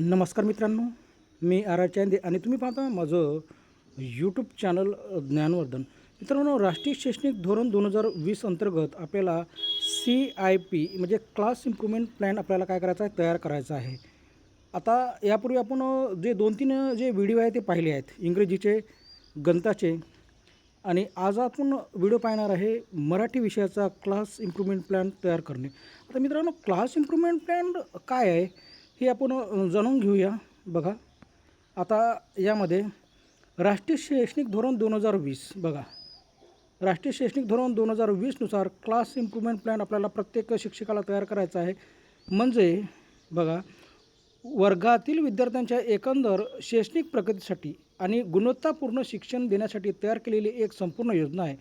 नमस्कार मित्रांनो मी R R Chande आणि तुम्ही पाहता माझं यूट्यूब चॅनल ज्ञानवर्धन. मित्रांनो राष्ट्रीय शैक्षणिक धोरण दोन हजार वीस अंतर्गत आपल्याला सी आय पी म्हणजे क्लास इम्प्रूव्हमेंट प्लॅन आपल्याला काय करायचा आहे तयार करायचा आहे. आता यापूर्वी आपण जे दोन तीन जे व्हिडिओ आहे ते पाहिले आहेत इंग्रजीचे गणिताचे. आणि आज आपण व्हिडिओ पाहणार आहे मराठी विषयाचा क्लास इम्प्रूव्हमेंट प्लॅन तयार करणे. आता मित्रांनो क्लास इम्प्रूव्हमेंट प्लॅन काय आहे? हे आपण जाणून घेऊया. बघा आता यामध्ये राष्ट्रीय शैक्षणिक धोरण दोन हजार वीस बघा. राष्ट्रीय शैक्षणिक धोरण दोन हजार वीसनुसार क्लास इम्प्रूव्हमेंट प्लॅन आपल्याला प्रत्येक शिक्षकाला तयार करायचा आहे. म्हणजे बघा वर्गातील विद्यार्थ्यांच्या एकंदर शैक्षणिक प्रगतीसाठी आणि गुणवत्तापूर्ण शिक्षण देण्यासाठी तयार केलेली एक संपूर्ण योजना आहे.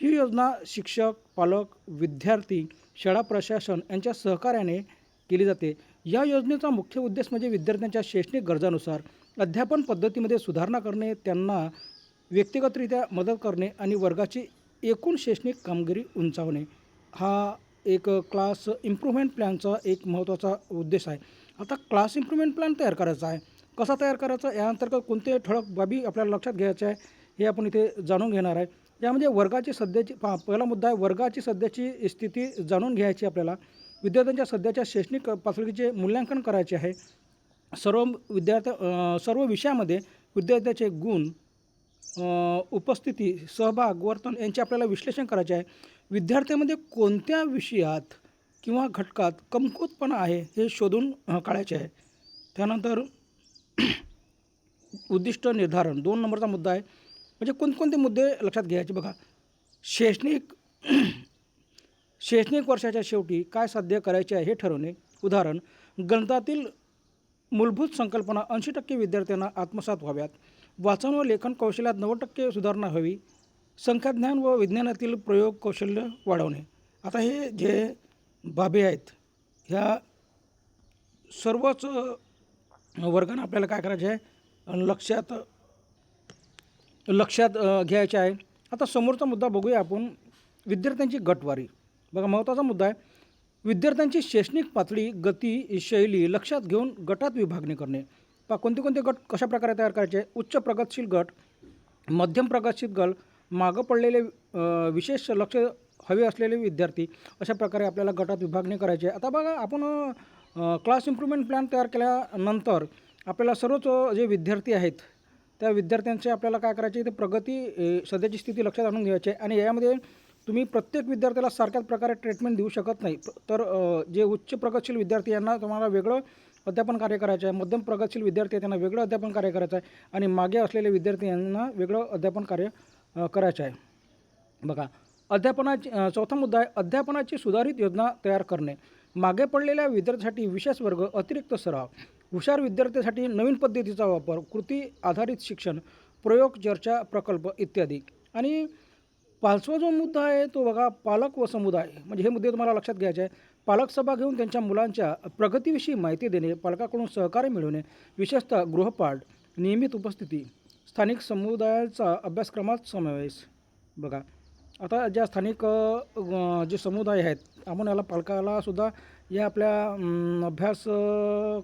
ही योजना शिक्षक पालक विद्यार्थी शाळा प्रशासन यांच्या सहकार्याने केली जाते. या योजनेचा मुख्य उद्देश म्हणजे विद्यार्थ्यांच्या शैक्षणिक गरजानुसार अध्यापन पद्धतीमध्ये सुधारणा करणे त्यांना व्यक्तिगतरित्या मदत करणे आणि वर्गाची एकूण शैक्षणिक कामगिरी उंचावणे. हा एक क्लास इम्प्रूव्हमेंट प्लॅनचा एक महत्त्वाचा उद्देश आहे. आता क्लास इम्प्रूव्हमेंट प्लॅन तयार करायचा आहे. कसा तयार करायचा? या अंतर्गत कोणते ठळक बाबी आपल्याला लक्षात घ्यायचे आहे हे आपण इथे जाणून घेणार आहे. यामध्ये वर्गाची सध्याची पहिला मुद्दा आहे वर्गाची सध्याची स्थिती जाणून घ्यायची आपल्याला. विद्यार्थ्यांच्या सध्याच्या शैक्षणिक पातळीचे मूल्यांकन करायचे आहे. सर्व विद्यार्थ्या सर्व विषयामध्ये विद्यार्थ्याचे गुण उपस्थिती सहभाग वर्तन यांचे आपल्याला विश्लेषण करायचे आहे. विद्यार्थ्यामध्ये कोणत्या विषयात किंवा घटकात कमकुवतपणा आहे हे शोधून काढायचे आहे. त्यानंतर उद्दिष्ट निर्धारण दोन नंबरचा मुद्दा आहे. म्हणजे कोणकोणते मुद्दे लक्षात घ्यायचे बघा. शैक्षणिक शैक्षणिक वर्षाच्या शेवटी काय साध्य करायचे आहे हे ठरवणे? उदाहरण गणितातील मूलभूत संकल्पना ऐंशी टक्के विद्यार्थ्यांना आत्मसात व्हाव्यात. वाचन व लेखन कौशल्यात नव्वद टक्के सुधारणा हवी. संख्याज्ञान व विज्ञानातील प्रयोग कौशल्य वाढवणे. आता हे जे बाबी आहेत ह्या सर्वच वर्गाने आपल्याला काय करायचे आहे? लक्षात लक्षात घ्यायचे आहे. आता समोरचा मुद्दा बघूया आपण. विद्यार्थ्यांची गटवारी. बघा महत्त्वाचा मुद्दा आहे. विद्यार्थ्यांची शैक्षणिक पातळी गती शैली लक्षात घेऊन गटात विभागणी करणे. पा कोणते कोणते गट कशा प्रकारे तयार करायचे? उच्च प्रगतशील गट मध्यम प्रगतशील गट मागं पडलेले विशेष लक्ष हवे असलेले विद्यार्थी अशा प्रकारे आपल्याला गटात विभागणी करायची आहे. आता बघा आपण क्लास इम्प्रूव्हमेंट प्लॅन तयार केल्यानंतर आपल्याला सर्वच जे विद्यार्थी आहेत त्या विद्यार्थ्यांचे आपल्याला काय करायचे? ते प्रगती सध्याची स्थिती लक्षात आणून घ्यायची आहे. आणि यामध्ये तुम्ही प्रत्येक विद्यार्थ्याला सारख्याच प्रकारे ट्रीटमेंट देऊ शकत नाही. तर जे उच्च प्रगतशील विद्यार्थी यांना तुम्हाला वेगळं अध्यापन कार्य करायचं आहे मध्यम प्रगतशील विद्यार्थी त्यांना वेगळं अध्यापन कार्य करायचं आहे आणि मागे असलेले विद्यार्थी यांना वेगळं अध्यापन कार्य करायचं आहे. बघा अध्यापनाची चौथा मुद्दा आहे अध्यापनाची सुधारित योजना तयार करणे. मागे पडलेल्या विद्यार्थ्यांसाठी विशेष वर्ग अतिरिक्त सराव हुशार विद्यार्थ्यासाठी नवीन पद्धतीचा वापर कृती आधारित शिक्षण प्रयोग चर्चा प्रकल्प इत्यादी. आणि पाचवा जो मुद्दा आहे तो बघा पालक व समुदाय म्हणजे हे मुद्दे तुम्हाला लक्षात घ्यायचे आहे पालक सभा घेऊन त्यांच्या मुलांच्या प्रगतीविषयी माहिती देणे पालकाकडून सहकार्य मिळवणे विशेषतः गृहपाठ नियमित उपस्थिती स्थानिक समुदायाचा अभ्यासक्रमात समावेश. बघा आता ज्या स्थानिक जे समुदाय आहेत आपण याला पालकाला सुद्धा या आपल्या अभ्यासक्रमामध्ये अभ्यास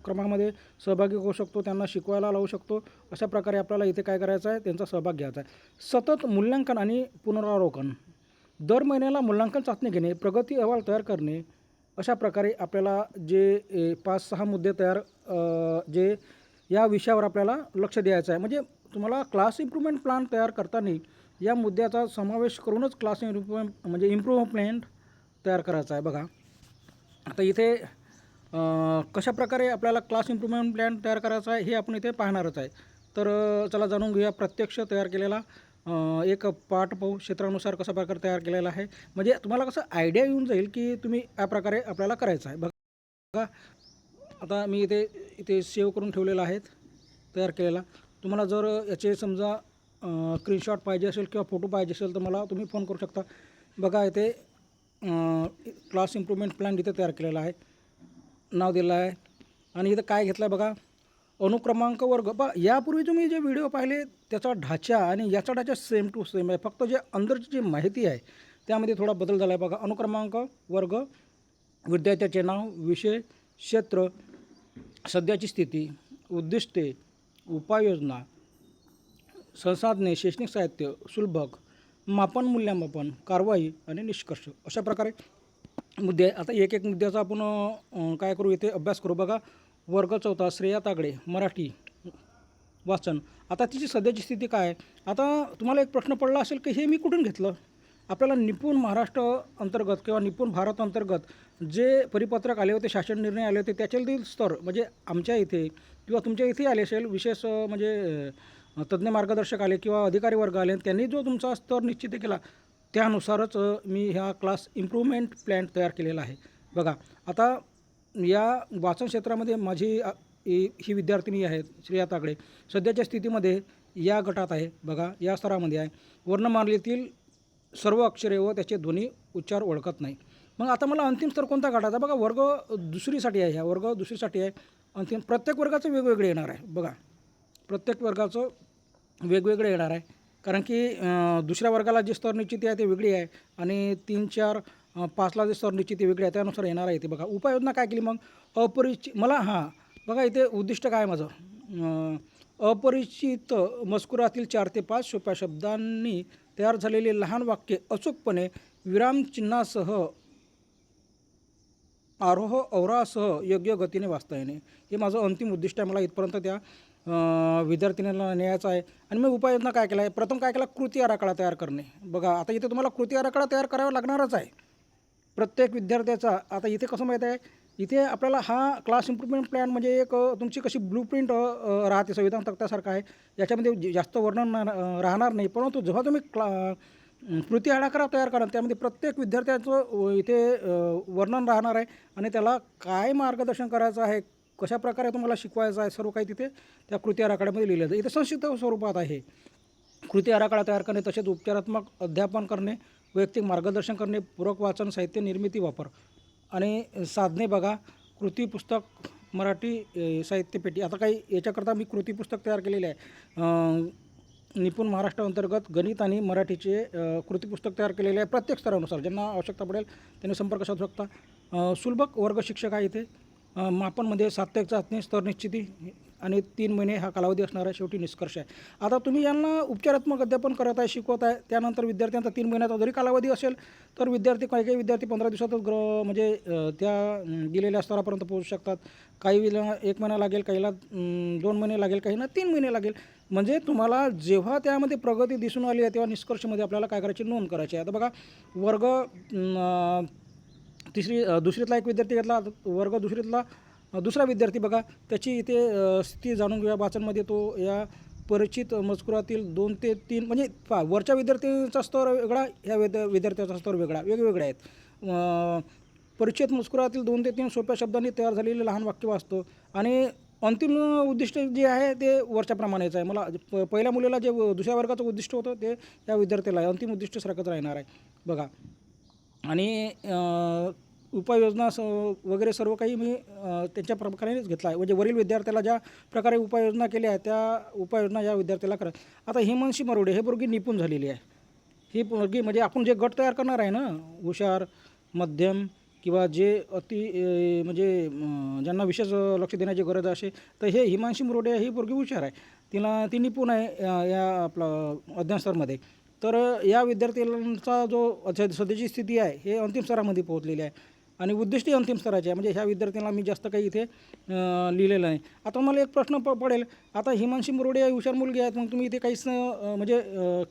क्रमामध्ये सहभागी होऊ शकतो त्यांना शिकवायला लावू शकतो. अशा प्रकारे आपल्याला इथे काय करायचं आहे त्यांचा सहभाग घ्यायचा आहे. सतत मूल्यांकन आणि पुनरावलोकन. दर महिन्याला मूल्यांकन चाचणी घेणे प्रगती अहवाल तयार करणे अशा प्रकारे आपल्याला जे ए, पाच सहा मुद्दे तयार जे या विषयावर आपल्याला लक्ष द्यायचं आहे. म्हणजे तुम्हाला क्लास इम्प्रूव्हमेंट प्लॅन तयार करताना या मुद्द्याचा समावेश करूनच क्लास इम्प्रूव्हमेंट म्हणजे इम्प्रूव्हमेंट तयार करायचा आहे. बघा. आता इथे कशा प्रकारे आपल्याला क्लास इम्प्रूव्हमेंट प्लॅन तयार करायचा आहे हे आपण इथे पाहणारच आहे. तर चला जाणून घेऊया प्रत्यक्ष तयार केलेला एक पाठ पाहू. क्षेत्रानुसार कसा प्रकारे तयार केलेला आहे. म्हणजे तुम्हाला कसं आयडिया येऊन जाईल की तुम्ही या प्रकारे आपल्याला करायचं आहे. बघा. आता मी इथे इथे सेव्ह करून ठेवलेला आहेत तयार केलेला. तुम्हाला जर याचे समजा स्क्रीनशॉट पाहिजे असेल किंवा फोटो पाहिजे असेल तर मला तुम्ही फोन करू शकता. बघा इथे क्लास इम्प्रूव्हमेंट प्लॅन इथे तयार केलेला आहे. नाव दिलं आहे. आणि इथं काय घेतलं आहे बघा? अनुक्रमांक वर्ग. बा यापूर्वी तुम्ही जे व्हिडिओ पाहिले त्याचा ढाचा आणि याचा ढाचा सेम टू सेम आहे. फक्त जे अंदरची जी माहिती आहे त्यामध्ये थोडा बदल झाला आहे बघा. अनुक्रमांक वर्ग विद्यार्थ्याचे नाव विषय क्षेत्र सध्याची स्थिती उद्दिष्टे उपाययोजना संसाधने शैक्षणिक साहित्य सुलभक मापन मूल्यमापन कारवाई आणि निष्कर्ष अशा प्रकारे मुद्दे. आता एक एक मुद्द्याचा आपण काय करू इथे अभ्यास करू. बघा वर्ग चौथा श्रेया तागडे मराठी वाचन. आता तिची सध्याची स्थिती काय? आता तुम्हाला एक प्रश्न पडला असेल की हे मी कुठून घेतलं? आपल्याला निपुण महाराष्ट्र अंतर्गत किंवा निपुण भारत अंतर्गत जे परिपत्रक आले होते शासन निर्णय आले होते त्याच्यातील स्तर म्हणजे आमच्या इथे किंवा तुमच्या इथे आले असेल विशेष म्हणजे तज्ज्ञ मार्गदर्शक आले किंवा अधिकारी वर्ग आले त्यांनी जो तुमचा स्तर निश्चित केला त्यानुसारच मी ह्या क्लास इम्प्रूव्हमेंट प्लॅन तयार केलेला आहे. बघा आता या वाचन क्षेत्रामध्ये माझी ही विद्यार्थिनी आहे श्रेया तागडे. सध्याच्या स्थितीमध्ये या गटात आहे बघा या स्तरामध्ये आहे. वर्णमालेतील सर्व अक्षरे व त्याचे ध्वनी उच्चार ओळखत नाही. मग आता मला अंतिम स्तर कोणता गटाचा बघा वर्ग दुसरीसाठी आहे ह्या वर्ग दुसरीसाठी आहे. अंतिम प्रत्येक वर्गाचं वेगवेगळे येणार आहे. बघा प्रत्येक वर्गाचं वेगवेगळे येणार आहे. कारण की दुसऱ्या वर्गाला जी स्तर निश्चिती आहे ते वेगळी आहे. आणि तीन चार पाचला जे स्तर निश्चिती वेगळी आहे त्यानुसार येणार आहे ते बघा उपाययोजना काय केली मग? अपरिचित मला हां बघा इथे उद्दिष्ट काय आहे माझं? अपरिचित मजकुरातील चार ते पाच सोप्या शब्दांनी तयार झालेले लहान वाक्य अचूकपणे विरामचिन्हासह आरोह अवरासह योग्य गतीने वाचता येणे. हे माझं अंतिम उद्दिष्ट आहे. मला इथपर्यंत त्या विद्यार्थिनीला न्यायचं आहे. आणि मी उपाययोजना काय केला आहे प्रथम काय केला? कृती आराखडा तयार करणे. बघा आता इथे तुम्हाला कृती आराखडा तयार करावा लागणारच आहे. प्रत्येक विद्यार्थ्याचा आता इथे कसं माहीत आहे? इथे आपल्याला हा क्लास इम्प्रूव्हमेंट प्लॅन म्हणजे एक तुमची कशी ब्लू प्रिंट राहते संविधान तक्त्यासारखं आहे. याच्यामध्ये जास्त वर्णन राहणार नाही. परंतु जेव्हा तुम्ही क्ला कृती आराखडा तयार करा. त्यामध्ये प्रत्येक विद्यार्थ्याचं इथे वर्णन राहणार आहे आणि त्याला काय मार्गदर्शन करायचं आहे कशा प्रकारे तुम्हाला शिकवायचं आहे सर्व काही तिथे त्या कृती आराखड्यामध्ये लिहिलं जातं इथे संक्षिप्त स्वरूपात आहे. कृती आराखडा तयार करणे तसेच उपचारात्मक अध्यापन करणे वैयक्तिक मार्गदर्शन करणे पूरक वाचन साहित्य निर्मिती वापर. आणि साधने बघा कृती पुस्तक मराठी साहित्यपेटी. आता काही याच्याकरता मी कृती पुस्तक तयार केलेले आहे. निपुण महाराष्ट्र अंतर्गत गणित आणि मराठीचे कृती पुस्तक तयार केलेले आहे प्रत्येक स्तरानुसार. ज्यांना आवश्यकता पडेल त्यांनी संपर्क साधू शकता. सुलभक वर्ग शिक्षक आहे इथे. मापनमध्ये सात चाचणी स्तर निश्चिती आणि तीन महिने हा कालावधी असणारा शेवटी निष्कर्ष आहे. आता तुम्ही यांना उपचारात्मक अध्यापन करत आहे शिकवत आहे त्यानंतर विद्यार्थ्यांचा तीन महिन्याचा जरी कालावधी असेल तर विद्यार्थी काही काही विद्यार्थी पंधरा दिवसातच ग्र म्हणजे त्या दिलेल्या स्तरापर्यंत पोहोचू शकतात. काही एक महिना लागेल काहीला दोन महिने लागेल काहींना तीन महिने लागेल. म्हणजे तुम्हाला जेव्हा त्यामध्ये प्रगती दिसून आली आहे तेव्हा निष्कर्षमध्ये आपल्याला काय करायची नोंद करायची आहे. आता बघा वर्ग तिसरी दुसरीतला एक विद्यार्थी घेतला वर्ग दुसरीतला दुसरा विद्यार्थी बघा त्याची इथे स्थिती जाणून घेऊया. वाचनमध्ये तो या परिचित मजकुरातील दोन ते तीन म्हणजे पा वरच्या विद्यार्थ्यांचा स्तर वेगळा ह्या विद्या विद्यार्थ्याचा स्तर वेगळा वेगवेगळे आहेत. परिचित मजकुरातील दोन ते तीन सोप्या शब्दांनी तयार झालेले लहान वाक्य वाचतो. आणि अंतिम उद्दिष्ट जे आहे ते वरच्या प्रमाणेच आहे. मला प पहिल्या मुलीला जे दुसऱ्या वर्गाचं उद्दिष्ट होतं ते या विद्यार्थ्याला आहे. अंतिम उद्दिष्ट सारखंच राहणार आहे. बघा. आणि उपाययोजना स वगैरे सर्व काही मी त्यांच्या प्रकारेच घेतला आहे. म्हणजे वरील विद्यार्थ्याला ज्या प्रकारे उपाययोजना केल्या आहेत त्या उपाययोजना या विद्यार्थ्याला करा. आता हिमांशी मरोडे हे पोरगी निपुण झालेली आहे. ही पोरगी म्हणजे आपण जे गट तयार करणार आहे ना हुशार मध्यम किंवा जे अति म्हणजे ज्यांना विशेष लक्ष देण्याची गरज असे तर हे हिमांशी मुरोडे ही पोरगी हुशार आहे. तिला ती निपुण आहे या या आपलं अध्ययन स्तरमध्ये. तर या विद्यार्थ्यांचा जो सध्याची स्थिती आहे हे अंतिम स्तरामध्ये पोहोचलेली आहे. आणि उद्दिष्टही अंतिम स्तराचे आहे. म्हणजे ह्या विद्यार्थ्यांना मी जास्त काही इथे लिहिलेलं नाही. आता मला एक प्रश्न प पडेल. आता हिमांशी मुरोडे या हुशार मुलगी आहेत. मग तुम्ही इथे काहीच म्हणजे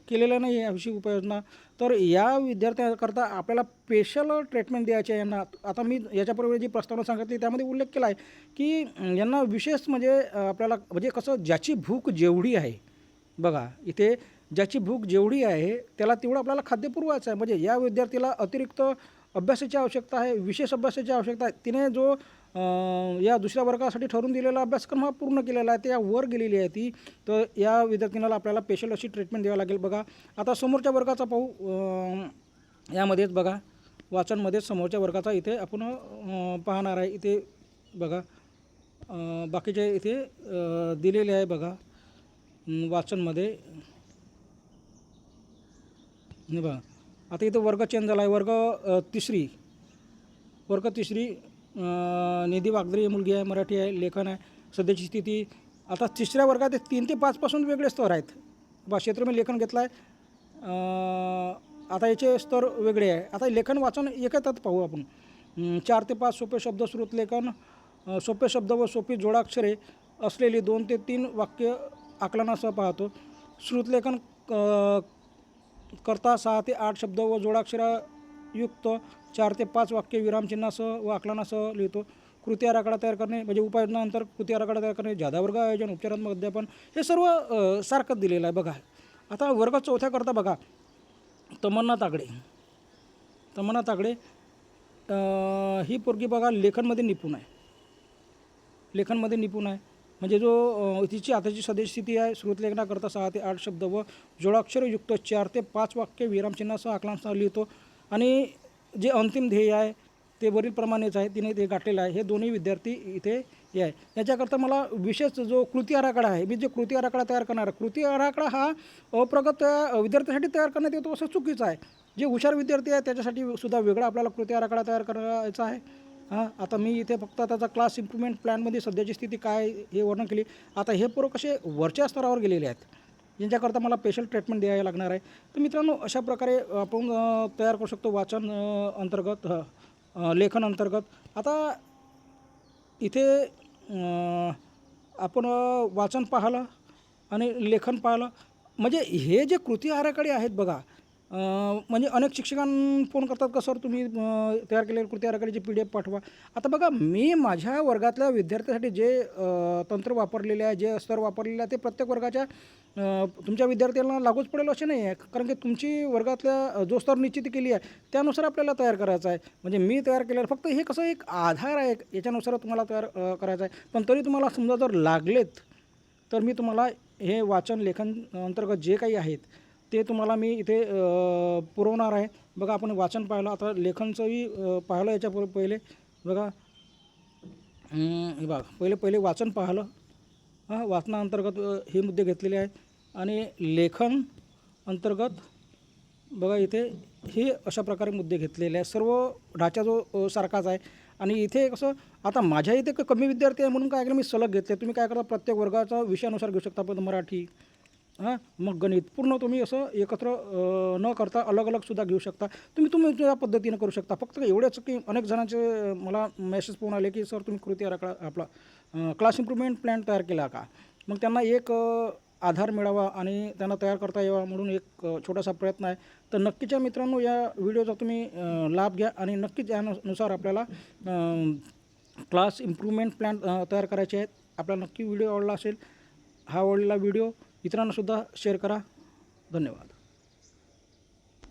केलेलं नाही आहे विषयी उपाययोजना. तर या विद्यार्थ्यांकरता आपल्याला स्पेशल ट्रीटमेंट द्यायची आहे यांना. आता मी याच्यापूर्वी जी प्रस्तावना सांगितली त्यामध्ये उल्लेख केला आहे की यांना विशेष म्हणजे आपल्याला म्हणजे कसं ज्याची भूक जेवढी आहे बघा इथे ज्याची भूक जेवढी आहे त्याला तेवढं आपल्याला खाद्य पुरवायचं आहे. म्हणजे या विद्यार्थीला अतिरिक्त अभ्यासाची आवश्यकता आहे विशेष अभ्यासाची आवश्यकता आहे. तिने जो या दुसऱ्या वर्गासाठी ठरवून दिलेला अभ्यासक्रम हा पूर्ण केलेला आहे त्या वर गेलेली आहे ती. तर या विद्यार्थिनीला आपल्याला स्पेशल अशी ट्रीटमेंट द्यावी लागेल. बघा आता समोरच्या वर्गाचा पाहू यामध्येच बघा वाचनमध्येच समोरच्या वर्गाचा इथे आपण पाहणार आहे. इथे बघा बाकीचे इथे दिलेले आहे बघा वाचनमध्ये. बघा. आता इथं वर्ग चेंज झाला आहे वर्ग तिसरी. वर्ग तिसरी निधी वागदरी ही मुलगी आहे मराठी आहे लेखन आहे सध्याची स्थिती. आता तिसऱ्या वर्गात ते तीन ते पाचपासून वेगळे स्तर आहेत. बा क्षेत्र मी लेखन घेतलं आहे आता याचे स्तर वेगळे आहे. आता लेखन वाचन एकतात पाहू आपण. चार ते पाच सोपे शब्द श्रुत लेखन सोपे शब्द व सोपी जोडाक्षरे असलेली दोन ते तीन वाक्य आकलनासह पाहतो. श्रुतलेखन करता सहा ते आठ शब्द व जोडाक्षरायुक्त चार ते पाच वाक्य विरामचिन्हासह व आकलनासह लिहितो. कृती आराखडा तयार करणे म्हणजे उपाययोजनानंतर कृती आराखडा तयार करणे जादा वर्ग आयोजन उपचारात्मक अध्यापन हे सर्व सारखंच दिलेलं आहे. बघा आता वर्ग चौथ्या करता बघा. तमन्ना तागडे. तमन्ना तागडे ही पोरगी बघा लेखनमध्ये निपुण आहे. लेखनमध्ये निपुण आहे. म्हणजे जो तिची आताची सद्यस्थिती आहे श्रुतलेखनाकरता सहा ते आठ शब्द व जोडाक्षरयुक्त चार ते पाच वाक्य विरामचिन्हासह आकलांसह लिहितो. आणि जे अंतिम ध्येय आहे ते वरीलप्रमाणेच आहे तिने ते गाठलेलं आहे. हे दोन्ही विद्यार्थी इथे हे आहे. याच्याकरता मला विशेष जो कृती आराखडा आहे मी जे कृती आराखडा तयार करणार आहे कृती आराखडा हा अप्रगत विद्यार्थ्यासाठी तयार करण्यात येतो असं चुकीचं आहे. जे हुशार विद्यार्थी आहे त्याच्यासाठी सुद्धा वेगळा आपल्याला कृती आराखडा तयार करायचा आहे. हां आता मी इथे फक्त त्याचा क्लास इम्प्रुव्हमेंट प्लॅनमध्ये सध्याची स्थिती काय हे वर्णन केली. आता हे पोरं कसे वरच्या स्तरावर गेलेले आहेत यांच्याकरता मला स्पेशल ट्रीटमेंट द्यायला लागणार आहे. तर मित्रांनो अशा प्रकारे आपण तयार करू शकतो वाचन अंतर्गत ह, लेखन अंतर्गत. आता इथे आपण वाचन पाहिलं आणि लेखन पाहिलं. म्हणजे हे जे कृती आराखडे आहेत बघा म्हणजे अनेक शिक्षकांना फोन करतात का सर तुम्ही तयार केलेल्या कृती आराखड्याची पी डी एफ पाठवा. आता बघा मी माझ्या वर्गातल्या विद्यार्थ्यासाठी जे तंत्र वापरलेले आहे जे स्तर वापरलेले आहे ते प्रत्येक वर्गाच्या तुमच्या विद्यार्थ्यांना लागूच पडेल असे नाही आहे. कारण की तुमची वर्गातल्या जो स्तर निश्चित केली आहे त्यानुसार आपल्याला तयार करायचा आहे. म्हणजे मी तयार केलेलं फक्त हे कसं एक आधार आहे याच्यानुसार तुम्हाला तयार करायचा करायचं आहे. पण तरी तुम्हाला समजा जर लागलेत तर मी तुम्हाला हे वाचन लेखन अंतर्गत जे काही आहेत ते तुम्हाला मी इथे पुरवणार आहे. बघा आपण वाचन पाहिलं. आता लेखनचंही पाहिलं याच्या पूर्वी पहिले. बघा. हे बघा. पहिले पहिले वाचन पाहिलं. हां वाचनाअंतर्गत हे मुद्दे घेतलेले आहेत. आणि लेखन अंतर्गत बघा इथे हे अशा प्रकारे मुद्दे घेतलेले आहेत. सर्व ढाचा जो सारखाच आहे. आणि इथे कसं आता माझ्या इथे क- कमी विद्यार्थी आहे म्हणून काय केलं? मी सलग घेतले. तुम्ही काय करता? प्रत्येक वर्गाचा विषयानुसार घेऊ शकता. पण मराठी हां? मग गणित पूर्ण तुम्ही असं एकत्र न करता अलग अलग सुद्धा घेऊ शकता. तुम्ही तुम्ही त्या पद्धतीनं करू शकता. फक्त एवढंच की अनेक जणांचे मला मेसेज फोन आले की सर तुम्ही कृती आराखडा आपला क्लास इम्प्रुव्हमेंट प्लॅन तयार केला का? मग त्यांना एक आधार मिळावा आणि त्यांना तयार करता यावा म्हणून एक छोटासा प्रयत्न आहे. तर नक्कीच्या मित्रांनो या व्हिडिओचा तुम्ही लाभ घ्या आणि नक्कीच यानुसार आपल्याला क्लास इम्प्रूव्हमेंट प्लॅन तयार करायचे आहेत. आपल्याला नक्की व्हिडिओ आवडला असेल हा आवडलेला व्हिडिओ इतरांनासुद्धा शेअर करा. धन्यवाद.